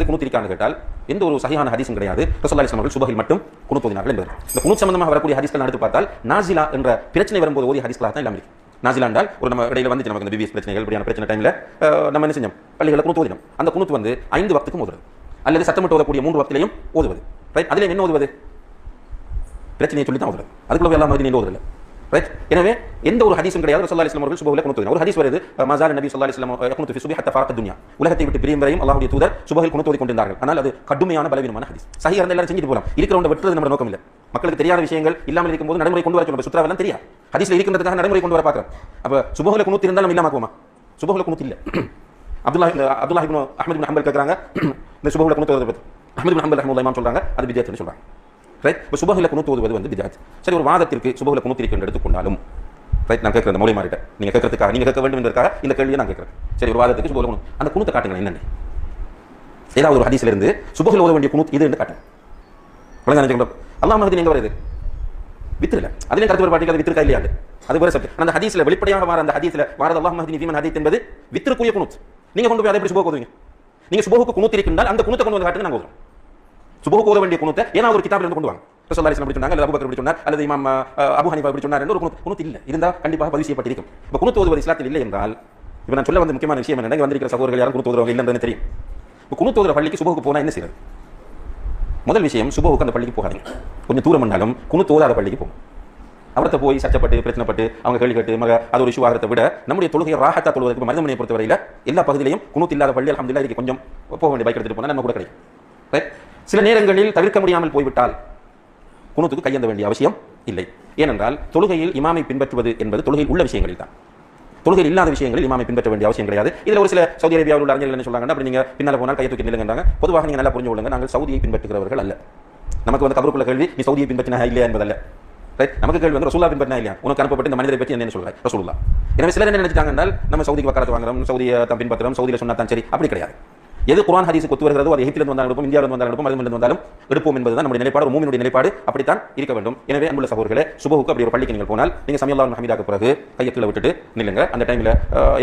வந்து குனூத் இருக்கான்னு கேட்டால் எந்த ஒரு சரியான ஹதீஸும் கிடையாது. ரசல்லா இஸ்லாம் அவர்கள் சுபகில் மட்டும் குனூத் ஓதினார்கள் என்பது. இந்த குனூத் சம்பந்தமாக வரக்கூடிய ஹதீஸ்கள் எடுத்து பார்த்தால் நாசிலா என்ற பிரச்சனை வரும்போது ஓதிய ஹதீஸ்களாக தான் எல்லாம் இருக்கு. நாசிலா என்றால் ஒரு நம்ம இடையில வந்து நமக்கு இந்த பிபிஎஸ் பிரச்சனைகள் இப்படியான பிரச்சனை டைம்ல நம்ம என்ன செஞ்சோம்? பள்ளிகளை குனூத் ஓதினோம் அந்த குணத்து வந்து ஐந்து வக்துக்கும் ஓதுறது. அல்லது சத்தமிட்டு ஓதக்கூடிய மூன்று வக்திலையும் ஓதுவது. ரைட் அதிலே என்ன ஓதுவது? பிரச்சனையை சொல்லி தான் ஓதுறது. அதுக்குள்ள எல்லாம் மாதிரி நீங்க ஓதுறதில்ல. ரைட் எனவே எந்த ஒரு ஹதீஸும் கிடையாது. ரசல்லா இஸ்லாம் அவர்கள் சுபகுல குனூத் ஒரு ஹதீஸ் வருது மசால் நபி சொல்லா இஸ்லாம் குணத்து சுபி ஹத்த சுபஹி ஹத்தா துன்யா. உலகத்தை விட்டு பிரியும் வரையும் அல்லாஹுடைய தூதர் சுபகுல் குனூத் கொண்டிருந்தார்கள். ஆனால் அது கடுமையான பலவீனமான ஹதீஸ். சஹி இருந்தால் எல்லாரும் செஞ்சுட்டு போகலாம் இருக்கிறவங்க வெட்டுறது நம்ம நோக்கம் இல்லை மக்களுக்கு தெரியாத விஷயங்கள் இல்லாமல் இருக்கும்போது நடைமுறை கொண்டு வர சொல்லுங்க. சுற்றாவெல்லாம் தெரியாது. ஹதீஸ்ல இருக்கின்றதுக்காக நடைமுறை கொண்டு வர பார்க்குறோம். அப்போ சுபகுல குணத்து இருந்தால் நம்ம இல்லாமக்குவோமா சுபகுல குணத்து இல்லை அப்துல்லா அப்துல்லா இப்னு அஹ்மத் இப்னு ஹம்பல் கேட்குறாங்க இந்த சுபகுல குணத்து ஓதுறது பத்தி. அஹ்மத் ஹம்பல் ரஹ்மத்துல்லாஹி இமாம் சொல்றாங்க. அது வித்தியாசம் சொல்றாங்க. ரைட் இப்போ சுபகில குனூத் ஓதுவது வந்து பிஜாத் சரி ஒரு வாதத்திற்கு சுபகில குனூத் இருக்கு எடுத்துக்கொண்டாலும் ரைட் நான் கேட்குறேன் மூலை மாறிட்ட நீங்கள் கேட்கறதுக்காக நீங்கள் கேட்க வேண்டும் என்பதற்காக இந்த கேள்வியை நான் கேட்குறேன். சரி ஒரு வாதத்துக்கு சுபஹில் குனூத் அந்த குணத்தை காட்டுங்க என்னென்ன. ஏதாவது ஒரு ஹதீஸ்ல இருந்து ஓத வேண்டிய குனூத் இது என்று காட்டுங்க. விளங்க அல்லாஹ் மகதி எங்க வருது? வித்திரல. அதிலே கருத்து வேறுபாட்டுக்கு அது வித்திருக்கா இல்லையா அது? வேற சப்ஜெக்ட் அந்த ஹதீஸ்ல வெளிப்படையாக வர அந்த ஹதீஸ்ல வாரது அல்லாஹ் மஹதி ஃபீமன் ஹதீத் என்பது வித்திருக்குரிய குனூத் நீங்க கொண்டு போய் அதை எப்படி சுபோக ஓதுவீங்க? நீங்க சுபோகுக்கு குனூத் இருக்கின்றால் அந்த குணத்தை கொண்டு வந்து காட்டுங்க நாங்கள் ஓதுறோம். சுபோக ஓத வேண்டிய குணத்தை ஏன்னா ஒரு கிதாபில் இருந்து கொண்டு வாங்க. ரசூலுல்லாஹி அப்படி சொன்னாங்க அல்லது அபுபக்கர் அப்படி சொன்னார் அல்லது இமாம் அபு ஹனிஃபா அப்படி சொன்னார் ஒரு குணத்து இல்லை. இருந்தால் கண்டிப்பாக பதிவு செய்யப்பட்டிருக்கும். இப்போ குணத்து ஓதுவது இஸ்லாத்தில் இல்லை என்றால் இப்போ நான் சொல்ல வந்த முக்கியமான விஷயம் என்ன வந்திருக்கிற சகோதரர்கள் யாரும் குணத்து ஓதுறவங்க இல்லைன்னு தெரியும். இப்போ குணத்து ஓதுற பள்ளிக்கு சுபோக்கு போனால் என்ன செய்யறது முதல் விஷயம் சுபோவுக்கு அந்த பள்ளிக்கு போகாதீங்க. கொஞ்சம் தூரம் பண்ணாலும் குணத்து ஓதாத பள்ளிக்கு போகும் அவர்த்த போய் சச்சப்பட்டு பிரச்சனைப்பட்டு அவங்க கேள்வி கேட்டு மக அது ஒரு இஷ்யூ ஆகிறத விட நம்முடைய தொழுகையை ராகத்தா தொழுவதற்கு மருதமனையை பொறுத்தவரையில் எல்லா பகுதியிலையும் குனூத் இல்லாத பள்ளி அலமதுல்லா இருக்கு கொஞ்சம் போக வேண்டிய பைக் எடுத்துட்டு போனால் நம்ம கூட கிடைக்கும். சில நேரங்களில் தவிர்க்க முடியாமல் போய்விட்டால் குணத்துக்கு கையெந்த வேண்டிய அவசியம் இல்லை. ஏனென்றால் தொழுகையில் இமாமை பின்பற்றுவது என்பது தொழுகையில் உள்ள விஷயங்களில் தான் தொழுகையில் இல்லாத விஷயங்களில் இமாமை பின்பற்ற வேண்டிய அவசியம் கிடையாது. இதில் ஒரு சில சவுதி அரேபியாவில் உள்ள அறிஞர்கள் என்ன சொல்றாங்க அப்படி நீங்கள் பின்னால் போனால் கையை தூக்கி நில்லுங்கன்றாங்க. பொதுவாக நீங்கள் நல்லா புரிஞ்சு கொள்ளுங்க நாங்கள் சவுதியை பின்பற்றுகிறவர்கள் அல்ல. நமக்கு வந்து கபருக்குள்ள கேள்வி நீ சவுதியை பின்பற்றினா இல்லையா என்பதல்ல. ரைட் நமக்கு கேள்வி வந்து ரசூலா பின்பற்றினா இல்லையா? உனக்கு அனுப்பப்பட்ட இந்த மனிதரை பற்றி என்ன சொல்றாய்? ரசூலுல்லா எனவே சிலர் என்ன நினைச்சிட்டாங்க என்றால் நம்ம சவுதிக்கு வக்காலத்து வாங்குறோம் சவுதியை தான் பின்பற்றுறோம் சவுதியில் சொன்னா தான் சரி. அப்படி கிடையாது. எது குரான் ஹதீஸ் கொத்து வருகிறதோ அது எகிப்திலிருந்து வந்தாலும் எடுப்போம் இந்தியாவிலிருந்து வந்தாலும் எடுப்போம் மருந்திலிருந்து வந்தாலும் எடுப்போம் என்பதுதான் நம்முடைய நிலைப்பாடு ஒரு மூமினுடைய நிலைப்பாடு அப்படித்தான் இருக்க வேண்டும். எனவே அன்புள்ள சகோதரர்களே சுபகுக்கு அப்படி ஒரு பள்ளிக்கு நீங்கள் போனால் நீங்க சமயல்லாஹ் ஹமீதாக்கு பிறகு கையத்தில் விட்டுட்டு நில்லுங்க. அந்த டைமில்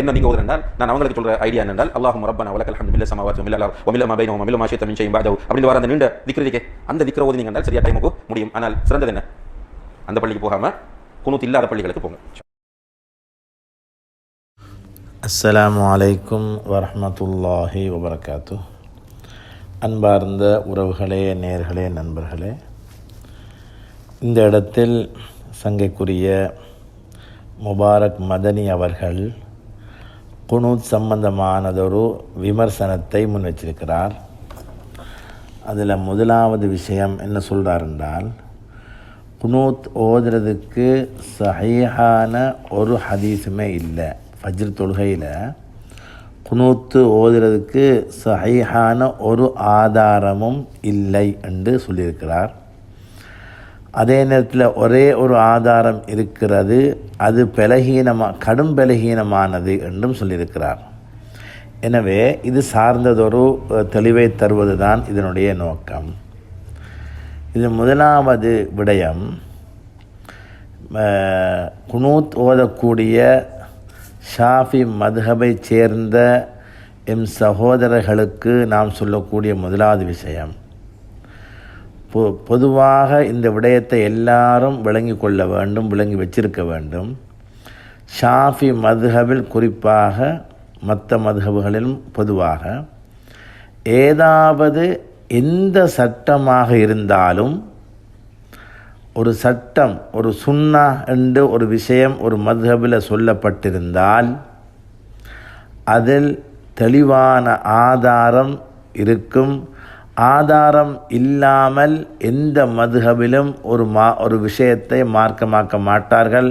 என்ன நீங்கள் ஓதுனால் நான் அவங்களுக்கு சொல்ற ஐடியா என்னென்றால் அல்லாஹும் ரப்பனா வலக்கல் ஹம்து மில்ல சமாவாத்து மில்ல அல்லாஹ் வமில்ல மா பைனஹும் வமில்ல மா ஷைத்த மின் ஷைஇன் பஅதஹு அப்படின்னு வர அந்த நீண்ட திக்ரதிக்கே அந்த திக்ர ஓதி நீங்கள் சரியா டைமுக்கு முடியும். ஆனால் சிறந்தது என்ன? அந்த பள்ளிக்கு போகாமல் குனூத் இல்லாத பள்ளிகளுக்கு போங்க. அஸ்ஸலாமு அலைக்கும் வரமத்துல்லாஹி வபரகாத்து அன்பார்ந்த உறவுகளே நேர்களே நண்பர்களே இந்த இடத்தில் சங்கைக்குரிய முபாரக் மதனி அவர்கள் குனூத் சம்பந்தமானதொரு விமர்சனத்தை முன் வச்சிருக்கிறார். அதில் முதலாவது விஷயம் என்ன சொல்கிறார் என்றால் குனூத் ஓதுறதுக்கு சஹீஹான ஒரு ஹதீஸுமே இல்லை. ஃபஜ்ர் தொழுகையில் குனூத்து ஓதுறதுக்கு சஹீஹான ஒரு ஆதாரமும் இல்லை என்று சொல்லியிருக்கிறார். அதே நேரத்தில் ஒரே ஒரு ஆதாரம் இருக்கிறது அது பலகீனமாக கடும் பலகீனமானது என்றும் சொல்லியிருக்கிறார். எனவே இது சார்ந்ததொரு தெளிவை தருவது தான் இதனுடைய நோக்கம். இது முதலாவது விடயம் குனூத் ஓதக்கூடிய ஷாஃபி மதுஹபை சேர்ந்த எம் சகோதரர்களுக்கு நாம் சொல்லக்கூடிய முதலாவது விஷயம். பொ பொதுவாக இந்த விடயத்தை எல்லாரும் விளங்கி கொள்ள வேண்டும் விளங்கி வச்சிருக்க வேண்டும். ஷாஃபி மதுஹபில் குறிப்பாக மற்ற மதுஹபுகளிலும் பொதுவாக ஏதாவது எந்த சட்டமாக இருந்தாலும் ஒரு சட்டம் ஒரு சுன்னா என்று ஒரு விஷயம் ஒரு மதுஹபில் சொல்லப்பட்டிருந்தால் அதில் தெளிவான ஆதாரம் இருக்கும். ஆதாரம் இல்லாமல் எந்த மதுஹபிலும் ஒரு மா ஒரு விஷயத்தை மார்க்கமாக்க மாட்டார்கள்.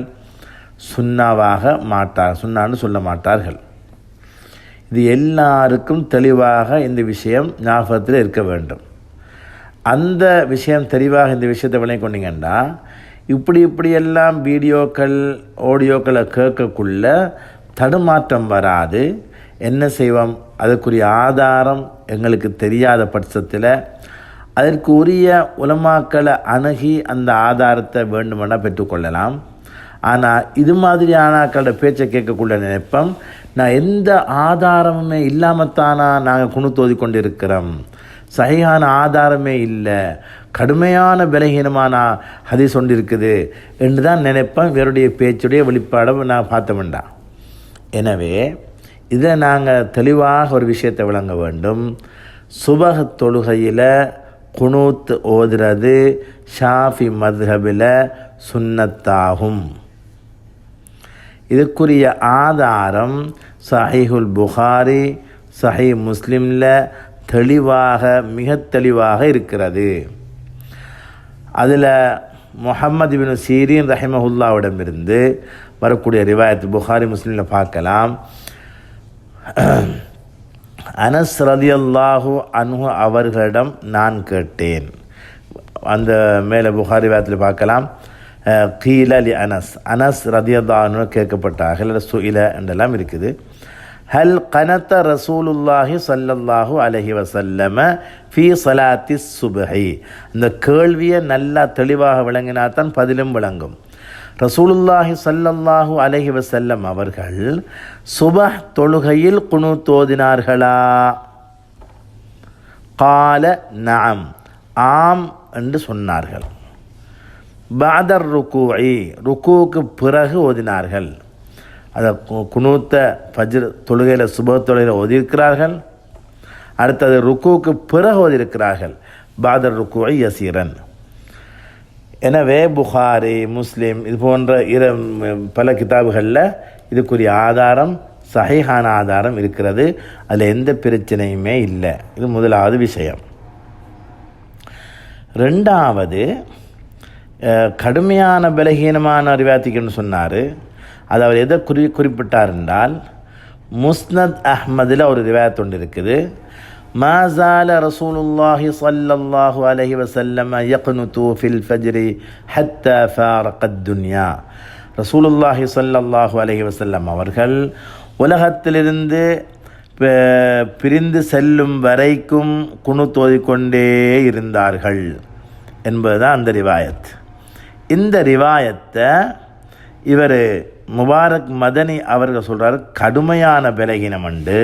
சுண்ணாவாக மாட்டார் சுண்ணான்னு சொல்ல மாட்டார்கள். இது எல்லாருக்கும் தெளிவாக இந்த விஷயம் ஞாபகத்தில் இருக்க வேண்டும். அந்த விஷயம் தெளிவாக இந்த விஷயத்தை விளங்கி கொண்டீங்கன்னா இப்படி இப்படியெல்லாம் வீடியோக்கள் ஆடியோக்களை கேட்கக்குள்ள தடுமாற்றம் வராது. என்ன செய்வோம்? அதுக்குரிய ஆதாரம் எங்களுக்கு தெரியாத பட்சத்தில் அதற்கு உரிய உலமாக்களை அணுகி அந்த ஆதாரத்தை வேண்டுமென பெற்றுக்கொள்ளலாம் ஆனால் இது மாதிரியான ஆக்களோட பேச்சை கேட்கக்குள்ள நினைப்போம். நான் எந்த ஆதாரமுமே இல்லாமத்தானா நாங்கள் குணுத்தோதி கொண்டு இருக்கிறோம் சகையான ஆதாரமே இல்லை. கடுமையான பலகீனமான ஹதீஸ் ஒன்று இருக்குது. என்று தான் நினைப்பேன். இவருடைய பேச்சுடைய வெளிப்பாடை நான் பார்த்த வேண்டாம் எனவே இதில் நாங்கள் தெளிவாக ஒரு விஷயத்தை விளங்க வேண்டும். சுபக தொழுகையில் குனூத் ஓதுறது ஷாஃபி மதுஹபில் சுன்னத்தாகும். இதுக்குரிய ஆதாரம் சஹிஹுல் புகாரி சஹி முஸ்லீமில் தெளிவாக மிக தெளிவாக இருக்கிறது. அதில் முஹம்மது பின் சீரின் ரஹிமஹுல்லாவிடமிருந்து வரக்கூடிய ரிவாயத் புகாரி முஸ்லீமில் பார்க்கலாம். அனஸ் ரதியல்லாஹு அன்ஹு அவர்களிடம் நான் கேட்டேன். அந்த மேலே புகாரி வாயத்தில் பார்க்கலாம். அஹ், கீல அனஸ். அனஸ் ரதியல்லாஹு கேட்கப்பட்டார்கள். அல்லது சுயில என்றெல்லாம் இருக்குது. ஹல் கனத்த ரசூலுல்லாஹி சல்லல்லாஹு அலஹி வசல்லம ஃபி சலாத்தி சுபஹி இந்த கேள்வியை நல்லா தெளிவாக விளங்கினா தான் பதிலும் விளங்கும். ரசூலுல்லாஹி சல்லல்லாஹு அலஹி வசல்லம் அவர்கள் சுபஹ் தொழுகையில் குணு தோதினார்களா? கால நாம் ஆம் என்று சொன்னார்கள். பாதர் ருக்கூஇ ருக்கூக்கு பிறகு ஓதினார்கள். அதை கு- குனூத்த தொழுகையில் சுப தொழுகையில் ஓதியிருக்கிறார்கள். அடுத்தது ருக்குவுக்கு பிறகு ஓதியிருக்கிறார்கள். பாதர் ருக்குவை யசீரன். எனவே புகாரி முஸ்லீம் இது போன்ற இர பல கிதாபுகளில் இதுக்குரிய ஆதாரம் சஹீஹான ஆதாரம் இருக்கிறது. அதில் எந்த பிரச்சனையுமே இல்லை. இது முதலாவது விஷயம். ரெண்டாவது கடுமையான பலகீனமான அறிவாத்திக்குன்னு சொன்னார். அது அவர் எதை குறி குறிப்பிட்டார் என்றால் முஸ்னத் அஹ்மதில் ஒரு ரிவாயத் ஒன்று இருக்குது. மாசால ரசூலுல்லாஹி சல்லல்லாஹு அலைஹி வஸல்லம் யக்னுது ஃபில் ஃபஜ்ரி ஹத்த ஃபாரகத் துன்யா. ரசூலுல்லாஹி சல்லல்லாஹு அலஹி வசல்லம் அவர்கள் உலகத்திலிருந்து பிரிந்து செல்லும் வரைக்கும் குணு தோதிக்கொண்டே இருந்தார்கள் என்பதுதான் அந்த ரிவாயத். இந்த ரிவாயத்தை இவர் முபாரக் மதனி அவர்கள் சொல்கிறார் கடுமையான பலகீனம் உண்டு.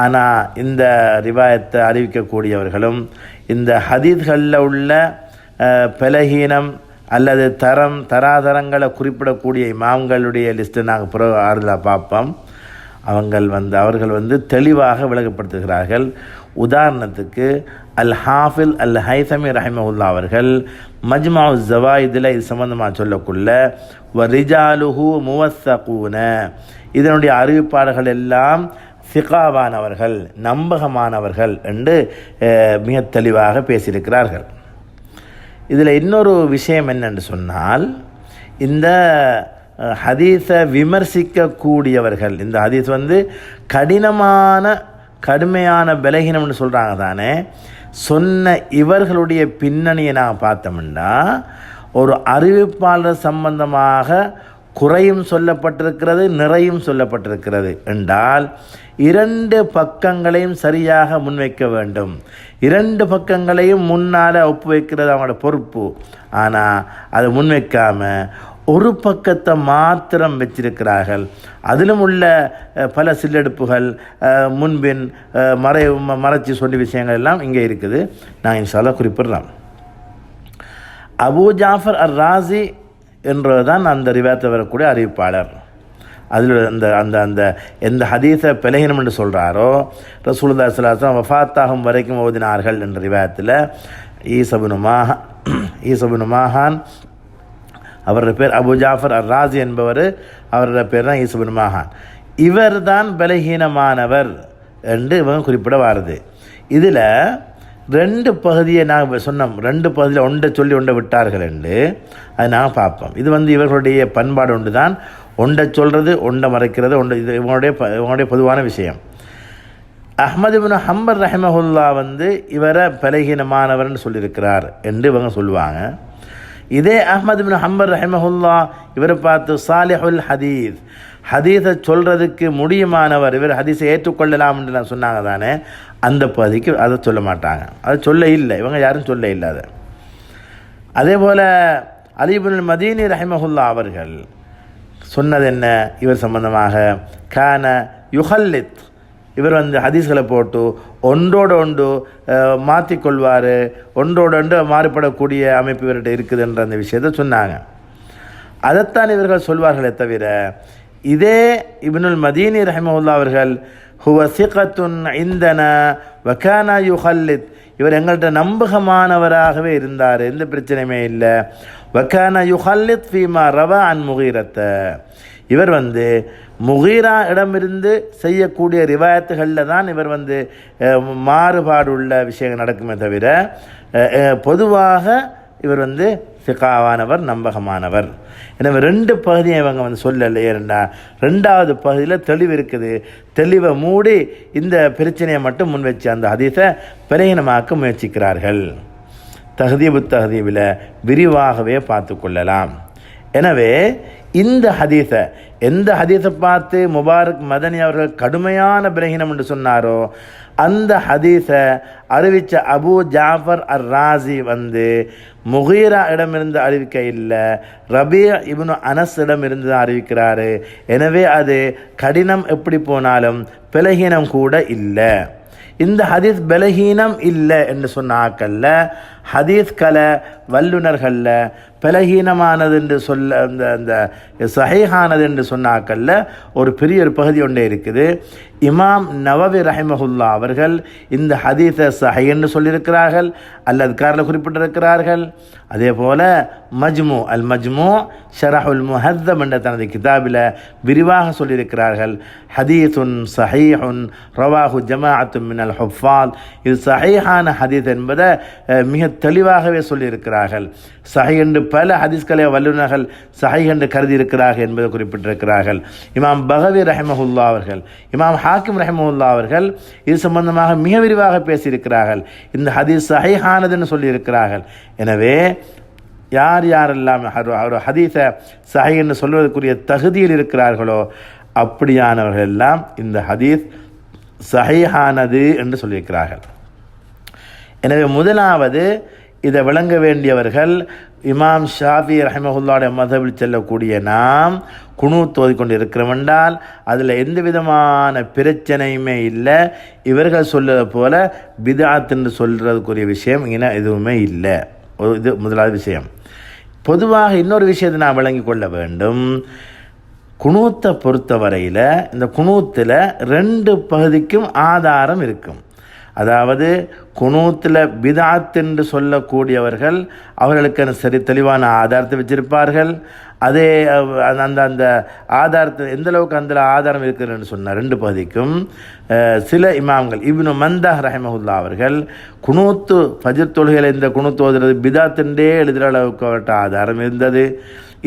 ஆனால் இந்த ரிவாயத்தை அறிவிக்கக்கூடியவர்களும் இந்த ஹதீத்களில் உள்ள பலகீனம் அல்லது தரம் தராதரங்களை குறிப்பிடக்கூடிய இமாம்களுடைய லிஸ்ட்டை நாங்கள் பிறகு ஆறுதலாக பார்ப்போம். அவங்கள் வந்து அவர்கள் வந்து தெளிவாக விளக்கப்படுத்துகிறார்கள். உதாரணத்துக்கு அல் ஹாஃபில் அல் ஹைசமி ரஹிமவுல்லா அவர்கள் மஜ்மா ஜவாயிதில் இது சம்பந்தமாக சொல்லக்குள்ள வ ரிஜாலுஹு முவசகூன இதனுடைய அறிவிப்பாளர்கள் எல்லாம் சிகாவானவர்கள் நம்பகமானவர்கள் என்று மிக தெளிவாக பேசியிருக்கிறார்கள். இதில் இன்னொரு விஷயம் என்னென்று சொன்னால் இந்த ஹதீஸை விமர்சிக்கக்கூடியவர்கள் இந்த ஹதீஸ் வந்து கடினமான கடுமையான பலகீனம்னு சொல்கிறாங்க தானே. சொன்ன இவர்களுடைய பின்னணியை நான் பார்த்தோம்னா ஒரு அறிவிப்பாளர் சம்பந்தமாக குறையும் சொல்லப்பட்டிருக்கிறது நிறையும் சொல்லப்பட்டிருக்கிறது என்றால் இரண்டு பக்கங்களையும் சரியாக முன்வைக்க வேண்டும். இரண்டு பக்கங்களையும் முன்னால் ஒப்பு வைக்கிறது அவங்களோட பொறுப்பு. ஆனால் அதை முன்வைக்காமல் ஒரு பக்கத்தை மாத்திரம் வச்சிருக்கிறார்கள். அதிலும் உள்ள பல சில்லெடுப்புகள் முன்பின் மறை ம- மறைச்சி சொல்லி விஷயங்கள் எல்லாம் இங்கே இருக்குது. நான் இன்ஷால்லா குறிப்பிடுறேன் அபூ ஜாஃபர் அர் ராசி தான் அந்த ரிவாத்தை வரக்கூடிய அறிவிப்பாளர். அதில் அந்த அந்த அந்த எந்த ஹதீஸை பிழைகணும் என்று சொல்கிறாரோ ரசூலுல்லா சலாசம் வஃபாத்தாகும் வரைக்கும் ஓதினார்கள் என்ற ரிவாயத்தில் ஈசபுனு மாஹா ஈசபுனு மாஹான் அவரோட பேர் அபு ஜாஃபர் அர் ராசி என்பவர் அவரோட பேர் தான் ஈசபுன் மாஹான். இவர் தான் பலகீனமானவர் என்று இவங்க குறிப்பிட வாருது. இதில் ரெண்டு பகுதியை நாங்கள் சொன்னோம். ரெண்டு பகுதியில் ஒன்றை சொல்லி ஒன்றை விட்டார்கள் என்று அதை நாங்கள் பார்ப்போம். இது வந்து இவர்களுடைய பண்பாடு ஒன்று தான் ஒன்றை சொல்கிறது ஒன்றை மறைக்கிறது ஒன்று இது இவங்களுடைய ப- இவங்களுடைய பொதுவான விஷயம். அஹ்மது பின் ஹம்பர் ரஹமஹுல்லா வந்து இவரை பலகீனமானவர்னு சொல்லியிருக்கிறார் என்று இவங்க சொல்லுவாங்க. இதே அஹ்மது பின் ஹம்பர் ரஹமஹுல்லா இவரை பார்த்து சாலிஹுல் ஹதீஸ். ஹதீஸை சொல்கிறதுக்கு முடியுமானவர் இவர் ஹதீஸை ஏற்றுக்கொள்ளலாம் என்று நான் சொன்னாங்க தானே அந்த பகுதிக்கு அதை சொல்ல மாட்டாங்க. அதை சொல்ல இல்லை. இவங்க யாரும் சொல்ல இல்லை அதை. அதே போல் அலிபுல் மதீனி ரஹிமஹுல்லா அவர்கள் சொன்னது என்ன? இவர் சம்பந்தமாக கான யுஹல்லித் இவர் வந்து ஹதீஸ்களை போட்டு ஒன்றோடு ஒன்று மாற்றிக்கொள்வார் ஒன்றோடு ஒன்று மாறுபடக்கூடிய அமைப்பு இவர்கிட்ட இருக்குதுன்ற அந்த விஷயத்தை சொன்னாங்க. அதைத்தான் இவர்கள் சொல்வார்களே தவிர இதே இப்னுல் மதீனி ரஹிமவுல்லா அவர்கள் ஹுவ சிகத்துன் இந்தன வக்கானா யுஹல்லித் இவர் எங்கள்கிட்ட நம்பகமானவராகவே இருந்தார் எந்த பிரச்சனையுமே இல்லை. வக்கானா யுஹல்லித் ஃபீமா ரவா அன் முகீரத்தை இவர் வந்து முகீரா இடமிருந்து செய்யக்கூடிய ரிவாயத்துகளில் தான் இவர் வந்து மாறுபாடுள்ள விஷயங்கள் நடக்குமே தவிர பொதுவாக இவர் வந்து சிகாவானவர் நம்பகமானவர். எனவே ரெண்டு பகுதியை இவங்க வந்து சொல்லலை ஏன்னா ரெண்டாவது பகுதியில் தெளிவு இருக்குது. தெளிவை மூடி இந்த பிரச்சனையை மட்டும் முன் வச்சு அந்த ஹதீஸை பிரயணமாக்க முயற்சிக்கிறார்கள். தகுதி தகுதீபில் விரிவாகவே பார்த்து கொள்ளலாம். எனவே இந்த ஹதீஸை எந்த ஹதீஸை பார்த்து முபாரக் மதனி அவர்கள் கடுமையான பிரகினம் என்று சொன்னாரோ அந்த ஹதீஸை அறிவித்த அபு ஜாஃபர் அர் ராசி வந்து முகீரா இடமிருந்து அறிவிக்க இல்லை ரபியா இப்னு அனஸ் இடமிருந்து தான் அறிவிக்கிறாரு. எனவே அது கடினம் எப்படி போனாலும் பிலகீனம் கூட இல்லை. இந்த ஹதீஸ் பலகீனம் இல்லை என்று சொன்ன ஆக்கல்ல ஹதீஸ் கலை வல்லுநர்களில் பலகீனமானது என்று சொல்ல அந்த அந்த சஹீஹானது என்று சொன்னாக்கல்ல ஒரு பெரிய ஒரு பகுதி ஒன்றே இருக்குது. இமாம் நவவி ரஹிமஹுல்லா அவர்கள் இந்த ஹதீஸை சஹை என்று சொல்லியிருக்கிறார்கள் அல்லது காரில் குறிப்பிட்டிருக்கிறார்கள். அதே போல் மஜ்மு அல் மஜ்மு ஷரஹுல் முஹத்தம் என்ற தனது கிதாபில் விரிவாக சொல்லியிருக்கிறார்கள். ஹதீஸுன் சஹீஹுன் ரவாஹு ஜமாஅத்து மினல் ஹுஃபால். இது சஹீஹான ஹதீஸ் என்பதை மிக தெளிவாகவே சொல்லியிருக்கிறார்கள். சஹை என்று பல ஹதீஸ்களை வல்லுநர்கள் சஹை என்று கருதி இருக்கிறார்கள் என்பதை குறிப்பிட்டிருக்கிறார்கள். இமாம் பகவி ரஹமஹுல்லா அவர்கள் இமாம் ஹாக்கிம் ரஹமஹுல்லா அவர்கள் இது சம்பந்தமாக மிக விரிவாக பேசியிருக்கிறார்கள். இந்த ஹதீஸ் சஹைஹானதுன்னு சொல்லியிருக்கிறார்கள். எனவே யார் யாரெல்லாம் ஒரு- ஹதீஸை சஹை என்று சொல்வதற்குரிய தகுதியில் இருக்கிறார்களோ அப்படியானவர்கள் எல்லாம் இந்த ஹதீஸ் சஹைஹானது என்று சொல்லியிருக்கிறார்கள். எனவே முதலாவது இதை விளங்க வேண்டியவர்கள் இமாம் ஷாஃபி ரஹமஹுல்லாடைய மதவில் செல்லக்கூடிய நாம் குணு தோதி கொண்டு அதில் எந்த விதமான பிரச்சனையுமே இல்லை. இவர்கள் சொல்லுறது போல பிதாத்துன்னு சொல்கிறதுக்குரிய விஷயம் இன எதுவுமே இல்லை. இது முதலாவது விஷயம். பொதுவாக இன்னொரு விஷயத்தை நான் விளங்கி கொள்ள வேண்டும். குணூத்தை பொறுத்தவரையில் இந்த குணூத்தில் ரெண்டு பகுதிக்கும் ஆதாரம் இருக்கும். அதாவது குணூத்தில் பிதாத் என்று சொல்லக்கூடியவர்கள் அவர்களுக்கு சரி தெளிவான ஆதாரத்தை வச்சிருப்பார்கள். அதே அந்த அந்த ஆதாரத்தை எந்த அளவுக்கு அந்த ஆதாரம் இருக்குதுன்னு சொன்ன ரெண்டு பகுதிக்கும் சில இமாம்கள் இப்னு மந்தா ரஹமஹுல்லா அவர்கள் குணூத்து ஃபஜர் தொழுகையில் இந்த குணூத்து ஓதுறது பிதாத்தின்றே எழுதுகிற அளவுக்கு அவர்கிட்ட ஆதாரம் இருந்தது.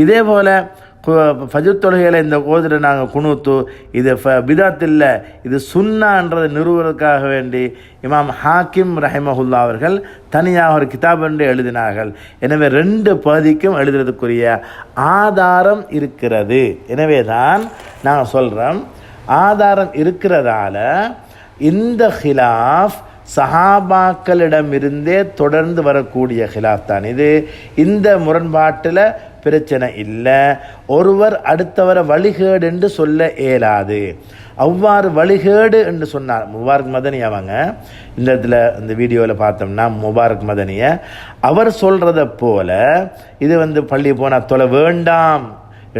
இதே போல் ஃபஜர் தொழுகையில் இந்த ஓதுற நாங்கள் குணூத்து இது ஃப பிதாத் இல்லை இது சுன்னான்றதை நிறுவுவதற்காக வேண்டி இமாம் ஹாக்கிம் ரஹிமஹுல்லா அவர்கள் தனியாக ஒரு கிதாப் என்று எழுதினார்கள். எனவே ரெண்டு பகுதிக்கும் எழுதுறதுக்குரிய ஆதாரம் இருக்கிறது. எனவே தான் நாங்கள் சொல்கிறோம் ஆதாரம் இருக்கிறதால இந்த ஹிலாஃப் சஹாபாக்களிடமிருந்தே தொடர்ந்து வரக்கூடிய ஹிலாஃப் தான். இது இந்த முரண்பாட்டில் பிரச்சனை இல்லை. ஒருவர் அடுத்தவரை வழிகேடு என்று சொல்ல இயலாது. அவ்வாறு வழிகேடு என்று சொன்னார். முபாரக் மதனி அவங்க இந்த இடத்துல இந்த வீடியோவில் பார்த்தோம்னா முபாரக் மதனியை. அவர் சொல்கிறத போல இது வந்து பள்ளி போனால் தொலை வேண்டாம்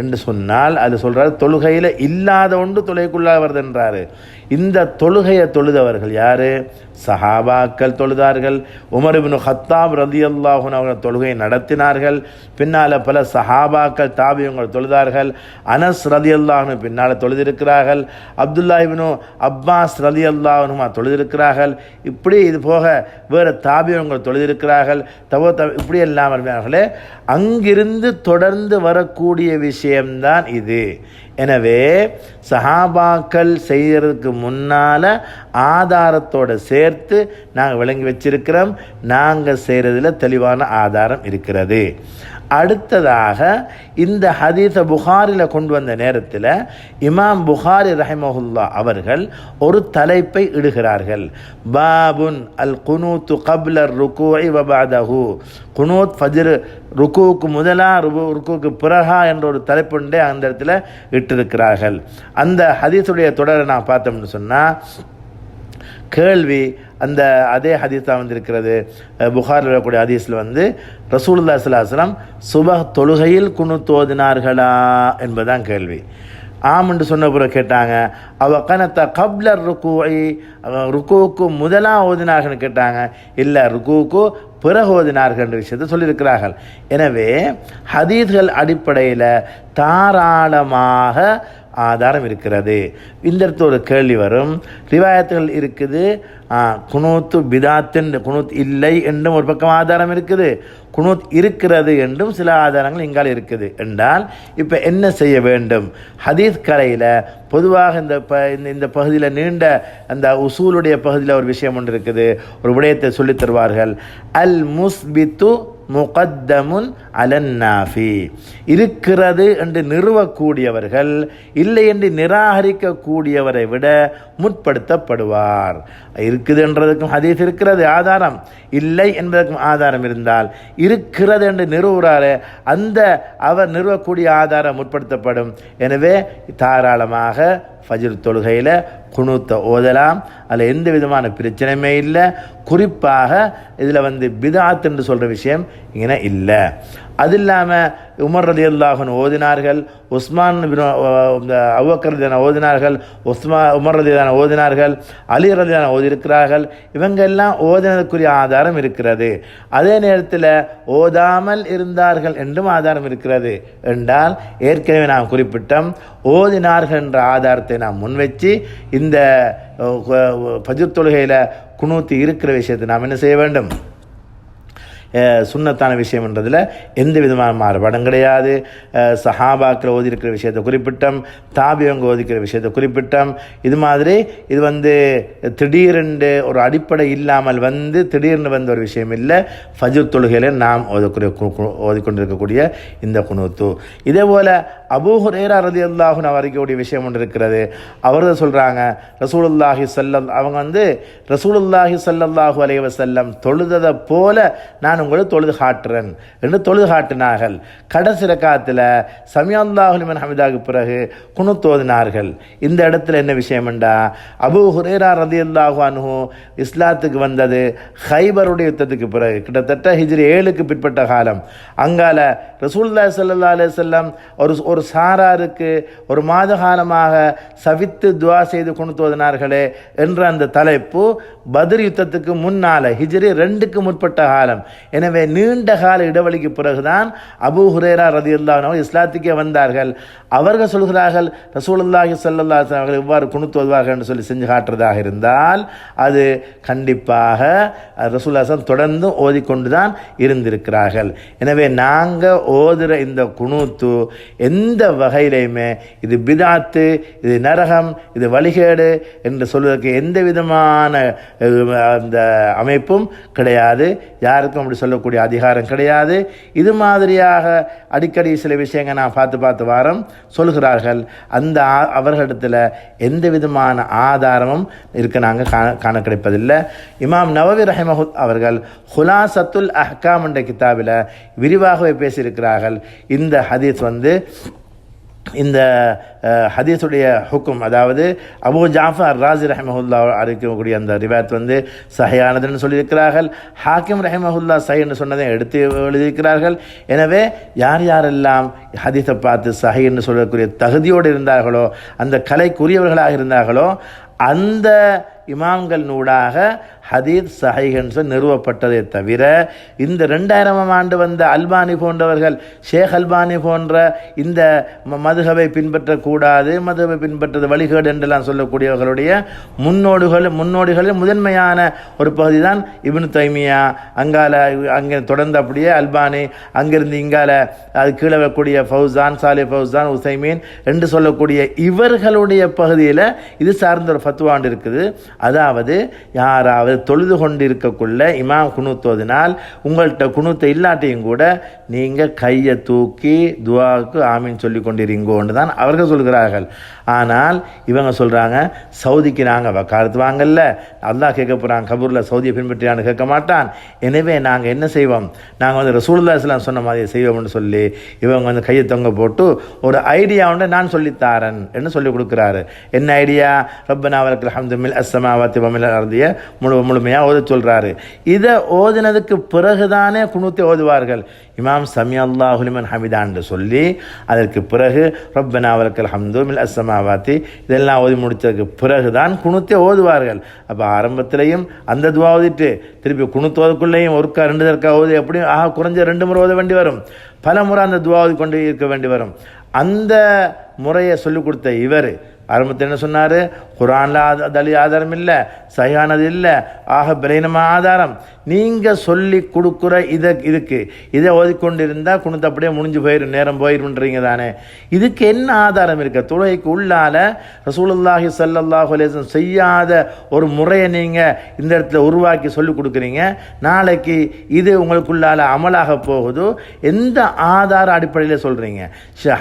என்று சொன்னால் அது சொல்கிறார் தொழுகையில் இல்லாத ஒன்று தொழுகைக்குள்ளாக வருதுன்றாரு. இந்த தொழுகையை தொழுதவர்கள் யார்? சஹாபாக்கள் தொழுதார்கள். உமர் ஹத்தாப் ரதி அல்லாஹூன் அவர்கள் தொழுகையை நடத்தினார்கள். பின்னால் பல சஹாபாக்கள் தாபியங்கள் தொழுதார்கள். அனஸ் ரதி அல்லாஹனு பின்னால் தொழுதிருக்கிறார்கள். அப்துல்லா அப்பாஸ் ரதி அல்லாஹனுமா தொழுதிருக்கிறார்கள். இப்படி இது போக வேறு தாபியங்கள் தொழுதிருக்கிறார்கள். தவ த இப்படி எல்லாம் வருவார்களே அங்கிருந்து தொடர்ந்து வரக்கூடிய விஷயம்தான் இது. எனவே சஹாபாக்கள் செய்கிறதுக்கு முன்னால் ஆதாரத்தோடு சேர்த்து நாங்கள் விளங்கி வச்சிருக்கிறோம். நாங்கள் செய்கிறதுல தெளிவான ஆதாரம் இருக்கிறது. அடுத்ததாக இந்த ஹதீஸை புகாரில் கொண்டு வந்த நேரத்தில் இமாம் புகாரி ரஹிமஹுல்லா அவர்கள் ஒரு தலைப்பை இடுகிறார்கள். பாபுன் அல் குனூத்து கப்லர் ருக்கூஇ வபாதஹு குனூத் ஃபஜ்ர் ருக்குவுக்கு முதலா ருபு ருக்குவுக்கு பிறகா என்ற ஒரு தலைப்புண்டே அந்த இடத்துல இட்டிருக்கிறார்கள். அந்த ஹதீஸுடைய தொடரை நான் பார்த்தோம்னு சொன்னால் கேள்வி அந்த அதே ஹதீஸ் தான் வந்திருக்கிறது. புகாரில் வரக்கூடிய ஹதீஸில் வந்து ரசூலுல்லா ஸல்லல்லாஹு சுப தொழுகையில் குணு ஓதினார்களா என்பதுதான் கேள்வி. ஆம் என்று சொன்ன பிறகு கேட்டாங்க அவ கணத்தை கப்லர் ருக்குவை ருக்குவுக்கு முதலாக ஓதினார்கள்னு கேட்டாங்க. இல்லை ருக்குவுக்கு பிறகு ஓதினார்கள் என்ற விஷயத்தை சொல்லியிருக்கிறார்கள். எனவே ஹதீஸ்கள் அடிப்படையில் தாராளமாக ஆதாரம் இருக்கிறது. இந்த இடத்துல ஒரு கேள்வி வரும். ரிவாயத்துகள் இருக்குது. குனூத்து பிதாத்தின் குனூத் இல்லை என்றும் ஒரு பக்கம் ஆதாரம் இருக்குது. குனூத் இருக்கிறது என்றும் சில ஆதாரங்கள் இங்கால் இருக்குது. என்றால் இப்போ என்ன செய்ய வேண்டும்? ஹதீஸ் கலையில் பொதுவாக இந்த ப இந்த இந்த பகுதியில் நீண்ட அந்த உசூலுடைய பகுதியில் ஒரு விஷயம் ஒன்று இருக்குது. ஒரு விடயத்தை சொல்லித் தருவார்கள். அல் முஸ்பித்து முகத்தமுன் அலன்னாஃபி. இருக்கிறது என்று நிறுவக்கூடியவர்கள் இல்லை என்று நிராகரிக்கக்கூடியவரை விட முற்படுத்தப்படுவார். இருக்குது என்றதுக்கும் ஹதீஸ் இருக்கிறது ஆதாரம். இல்லை என்பதற்கும் ஆதாரம் இருந்தால் இருக்கிறது என்று நிறுவுறாரு அந்த அவர் நிறுவக்கூடிய ஆதாரம் முற்படுத்தப்படும். எனவே தாராளமாக ஃபஜிர் தொழுகையில் குணூத்தை ஓதலாம். அதில் எந்த விதமான பிரச்சனையுமே இல்லை. குறிப்பாக இதில் வந்து பிதாத் என்று சொல்கிற விஷயம் இங்கே இல்லை. அது இல்லாமல் உமர் ரதி அல்லாஹன் ஓதினார்கள் உஸ்மான் இந்த அவ்வக்கர் ரதியான ஓதினார்கள் உஸ்மா உமர் ரதியான ஓதினார்கள் அலி ரதியான ஓதியிருக்கிறார்கள் இவங்க எல்லாம் ஓதினதுக்குரிய ஆதாரம் இருக்கிறது. அதே நேரத்தில் ஓதாமல் இருந்தார்கள் என்றும் ஆதாரம் இருக்கிறது. என்றால் ஏற்கனவே நாம் குறிப்பிட்டோம் ஓதினார்கள் என்ற ஆதாரத்தை நாம் முன்வச்சு இந்த பஜிர் தொழுகையில் குணூத்தி இருக்கிற விஷயத்தை நாம் என்ன செய்ய வேண்டும்? சுண்ணத்தான சுன்னத்தான விஷயம்ன்றதில் எந்த விதமான மாறுபாடும் கிடையாது. சஹாபாக்கில் ஓதிருக்கிற விஷயத்தை குறிப்பிட்டோம் தாபியவங்க ஓதிக்கிற விஷயத்தை குறிப்பிட்டோம். இது மாதிரி இது வந்து திடீரென்று ஒரு அடிப்படை இல்லாமல் வந்து திடீர்னு வந்த ஒரு விஷயம் இல்லை. ஃபஜ்ர் தொழுகையில் நாம் ஓதக்கூடிய ஓதிக்கொண்டிருக்கக்கூடிய இந்த குணூத்து. இதே போல் அபூஹு ஹுரேரா ரதி அல்லாஹுன் அவருக்கூடிய விஷயம் ஒன்று இருக்கிறது. அவர் தான் சொல்கிறாங்க ரசூலுல்லாஹி சல்லல் அவங்க வந்து ரசூலுல்லாஹி சல்லல்லாஹு அலைஹி வஸல்லம் தொழுததை போல நான் உங்களுக்கு தொழுது காட்டுறேன் என்று தொழுது காட்டினார்கள் கடைசி ரக்காத்தில் சமியாந்தாஹுலிமன் ஹமிதாவுக்கு பிறகு குணுத்தோதினார்கள் இந்த இடத்துல என்ன விஷயம்டா அபு ஹுரேரா ரதி அல்லாஹு இஸ்லாத்துக்கு வந்தது ஹைபருடைய யுத்தத்துக்கு பிறகு கிட்டத்தட்ட ஹிஜ்ரி ஏழுக்கு பிற்பட்ட காலம். அங்கால ரசூல்லா சல்லா அலே செல்லம் ஒரு ஒரு சாராருக்கு ஒரு மாத காலமாக சவித்து துவா செய்து குணுத்தோதினார்களே என்ற அந்த தலைப்பு பதிர் யுத்தத்துக்கு முன்னால ஹிஜ்ரி ரெண்டுக்கு முற்பட்ட காலம். எனவே நீண்ட கால இடைவெளிக்கு பிறகுதான் அபு ஹுரேரா ரதியுல்லாஹு இஸ்லாத்துக்கே வந்தார்கள். அவர்கள் சொல்கிறார்கள் ரசூலுல்லாஹி சல்லா அவர்கள் இவ்வாறு குணுத்துவதாக என்று சொல்லி செஞ்சு காட்டுறதாக இருந்தால் அது கண்டிப்பாக ரசூல்லாசன் தொடர்ந்து ஓதிக்கொண்டு தான் இருந்திருக்கிறார்கள். எனவே நாங்கள் ஓதுற இந்த குணூத்து எந்த வகையிலையுமே இது பிதாத்து இது நரகம் இது வழிகேடு என்று சொல்வதற்கு எந்த விதமான அந்த அமைப்பும் கிடையாது. யாருக்கும் அப்படி சொல்லக்கூடிய அதிகாரம் கிடையாது. இது மாதிரியாக அடிக்கடி சில விஷயங்கள் நான் பார்த்து பார்த்து வாரம் சொல்கிறார்கள் அந்த அவர்களிடத்தில் எந்த விதமான ஆதாரமும் இருக்க நாங்கள் காண காண கிடைப்பதில்லை. இமாம் நவவி ரஹிமஹு அவர்கள் ஹுலாசத்துல் அஹ்காம் என்ற கிதாபில் விரிவாகவே பேசியிருக்கிறார்கள். இந்த ஹதீஸ் வந்து இந்த ஹதீஸுடைய ஹுக்கும் அதாவது அபூ ஜாஃபர் ராஜி ரஹமஹுல்லா அறிக்கக்கூடிய அந்த ரிவாத் வந்து சஹையானதுன்னு சொல்லியிருக்கிறார்கள். ஹாக்கிம் ரஹமஹுல்லா சஹி என்று சொன்னதை எடுத்து எழுதியிருக்கிறார்கள். எனவே யார் யாரெல்லாம் ஹதீஸை பார்த்து சஹைன்னு என்று சொல்லக்கூடிய தகுதியோடு இருந்தார்களோ அந்த கலைக்குரியவர்களாக இருந்தார்களோ அந்த இமாம்கள் நூடாக ஹதீத் சஹைகன்ஸ் நிறுவப்பட்டதே தவிர இந்த ரெண்டாயிரமாம் ஆண்டு வந்த அல்பானி போன்றவர்கள் ஷேக் அல்பானி போன்ற இந்த ம- பின்பற்றக்கூடாது மதுகவை பின்பற்றது வழிகேடு என்றெல்லாம் சொல்லக்கூடியவர்களுடைய முன்னோடுகள் முன்னோடிகளில் முதன்மையான ஒரு பகுதி தான் இபின் தைமியா. அங்கால அங்கே தொடர்ந்து அப்படியே அல்பானி அங்கிருந்து இங்கால அது கீழே வரக்கூடிய ஃபவுசான் சாலி ஃபவுசான் உசைமீன் என்று சொல்லக்கூடிய இவர்களுடைய பகுதியில் இது சார்ந்த ஒரு ஃபத்துவாண்டு இருக்குது. அதாவது யாராவது தொழுது கொண்டு இருக்கக்குள்ள இமாம் குணூத்தோதினால் உங்கள்கிட்ட குணுத்த இல்லாட்டியும் கூட நீங்கள் கையை தூக்கி துவாவுக்கு ஆமீன் சொல்லி கொண்டிருங்கோன்னு தான் அவர்கள் சொல்கிறார்கள். ஆனால் இவங்க சொல்கிறாங்க சவுதிக்கு நாங்கள் வக்காலத்து வாங்கல்ல. அல்லா கேட்க போகிறாங்க கபூரில் சவுதியை பின்பற்றியான்னு கேட்க மாட்டான். எனவே நாங்கள் என்ன செய்வோம்? நாங்கள் வந்து ரசூல்லா இஸ்லாம் சொன்ன மாதிரி செய்வோம்னு சொல்லி இவங்க வந்து கையை தொங்க போட்டு ஒரு ஐடியா ஒன்று நான் சொல்லித்தாரன் என்று சொல்லி கொடுக்குறாரு. என்ன ஐடியா? ரப்பனா அவருக்கு அஹமதுமில் அஸ்ஸமாவாத்தி வமில் அருந்திய முழு முழுமையாக ஓத சொல்கிறாரு இதை ஓதினதுக்கு பிறகுதானே குணூத்தை ஓதுவார்கள். இமாம் சமி அல்லாஹுலிமன் ஹமிதான்னு சொல்லி அதற்கு பிறகு ரப்பனா அவருக்கு ஹம்து மில் அஸ்ஸமாவாத்தி இதெல்லாம் ஓதி முடித்ததுக்கு பிறகுதான் குணுத்தே ஓதுவார்கள். அப்போ ஆரம்பத்திலையும் அந்த துவா ஓதிட்டு திருப்பி குணுத்தோதுக்குள்ளேயும் ஒருக்கா ரெண்டு தற்கா ஓது எப்படியும் ஆக குறைஞ்ச ரெண்டு முறை ஓத வேண்டி வரும். பல முறை அந்த துவா ஓதி கொண்டு இருக்க வேண்டி வரும். அந்த முறையை சொல்லிக் கொடுத்த இவர் ஆரம்பத்தில் என்ன சொன்னார்? குரானில் ஆத தலி ஆதாரம் இல்லை சரியானது இல்லை. ஆக பிரைனமா ஆதாரம். நீங்கள் சொல்லி கொடுக்குற இதை இதுக்கு. இதை ஓதிக்கொண்டிருந்தால் குணத்தை அப்படியே முடிஞ்சு போயிடும் நேரம் போயிருன்றீங்க தானே. இதுக்கு என்ன ஆதாரம் இருக்க? தொழுகைக்கு உள்ளால ரசூலுல்லாஹி ஸல்லல்லாஹு அலைஹி செய்யாத ஒரு முறையை நீங்கள் இந்த இடத்துல உருவாக்கி சொல்லி கொடுக்குறீங்க. நாளைக்கு இது உங்களுக்குள்ளால அமலாக போகுது. எந்த ஆதார அடிப்படையில் சொல்கிறீங்க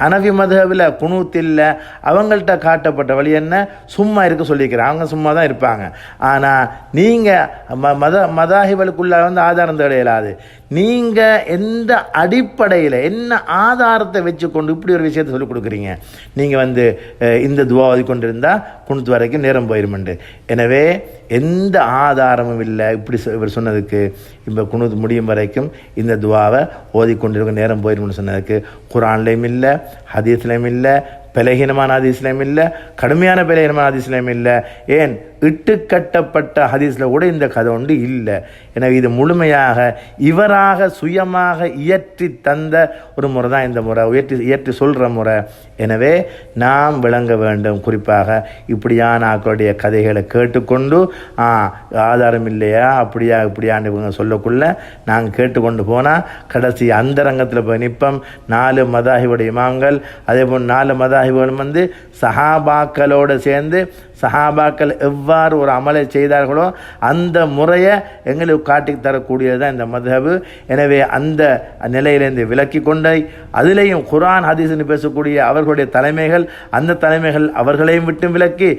ஹனவி மதவில் குணூத்தில் அவங்கள்ட்ட காட்ட காட்டப்பட்ட வழி என்ன? சும்மா இருக்க சொல்லியிருக்கிறேன் அவங்க சும்மா தான் இருப்பாங்க. ஆனால் நீங்கள் ம மத மதாஹிபலுக்குள்ள வந்து ஆதாரம் தேட இயலாது. நீங்கள் எந்த அடிப்படையில் என்ன ஆதாரத்தை வச்சுக்கொண்டு இப்படி ஒரு விஷயத்தை சொல்லிக் கொடுக்குறீங்க? நீங்கள் வந்து இந்த துவா ஓதிக்கொண்டிருந்தால் குணத்து வரைக்கும் நேரம் போயிருமெண்டு. எனவே எந்த ஆதாரமும் இல்லை. இப்படி சொ- இவர் சொன்னதுக்கு இப்போ குணத்து முடியும் வரைக்கும் இந்த துவாவை ஓதிக்கொண்டிருக்க நேரம் போயிருமென்னு சொன்னதுக்கு குரான்லேயும் இல்லை ஹதீஸ்லேயும் இல்லை பலகீனமான ஹதீஸ்லையும் இல்லை கடுமையான பலகீனமான ஹதீஸ்லையும் இல்லை ஏன் இட்டு கட்டப்பட்ட ஹதீஸில் கூட இந்த கதை ஒன்று இல்லை. எனவே இது முழுமையாக இவராக சுயமாக இயற்றி தந்த ஒரு முறை தான் இந்த முறை. உயர்த்தி இயற்றி சொல்கிற முறை. எனவே நாம் விளங்க வேண்டும். குறிப்பாக இப்படியான ஆக்களுடைய கதைகளை கேட்டுக்கொண்டு ஆ ஆதாரம் இல்லையா? அப்படியா இப்படியான்னு இவங்க சொல்லக்குள்ள நாங்கள் கேட்டுக்கொண்டு போனால் கடைசி அந்தரங்கத்தில் போய் நிற்போம் நாலு மதாஹிபுடைய இமாம்கள் அதே போல் நாலு மதாஹிபுகளும் வந்து சஹாபாக்களோடு சேர்ந்து சஹாபாக்கள் எவ்வாறு ஒரு அமலை செய்தார்களோ அந்த முறையை எங்களுக்கு காட்டி தரக்கூடியது தான் இந்த மதஹபு. எனவே அந்த நிலையிலேருந்து விலக்கி கொண்டை அதிலேயும் குரான் ஹதீஸ்னு பேசக்கூடிய அவர்களுடைய தலைமைகள் அந்த தலைமைகள் அவர்களையும் விட்டு விலக்கி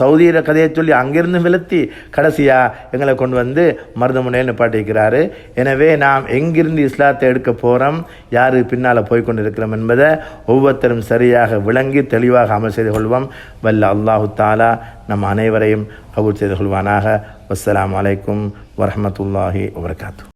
சவுதியில் கதையை சொல்லி அங்கிருந்து விலத்தி கடைசியாக எங்களை கொண்டு வந்து மருதமுனையில் நிப்பாட்டிக்கிறாரு எனவே நாம் எங்கிருந்து இஸ்லாத்தை எடுக்க போகிறோம் யார் பின்னால் போய்கொண்டு இருக்கிறோம் என்பதை ஒவ்வொருத்தரும் சரியாக விளங்கி தெளிவாக அமல் செய்து கொள்வோம். வல்ல அல்லாஹு தாலா நம் அனைவரையும் கபூல் செய்து கொள்வானாக. வஸ்ஸலாமு அலைக்கும் வரமத்துல்லாஹி வபரகாத்து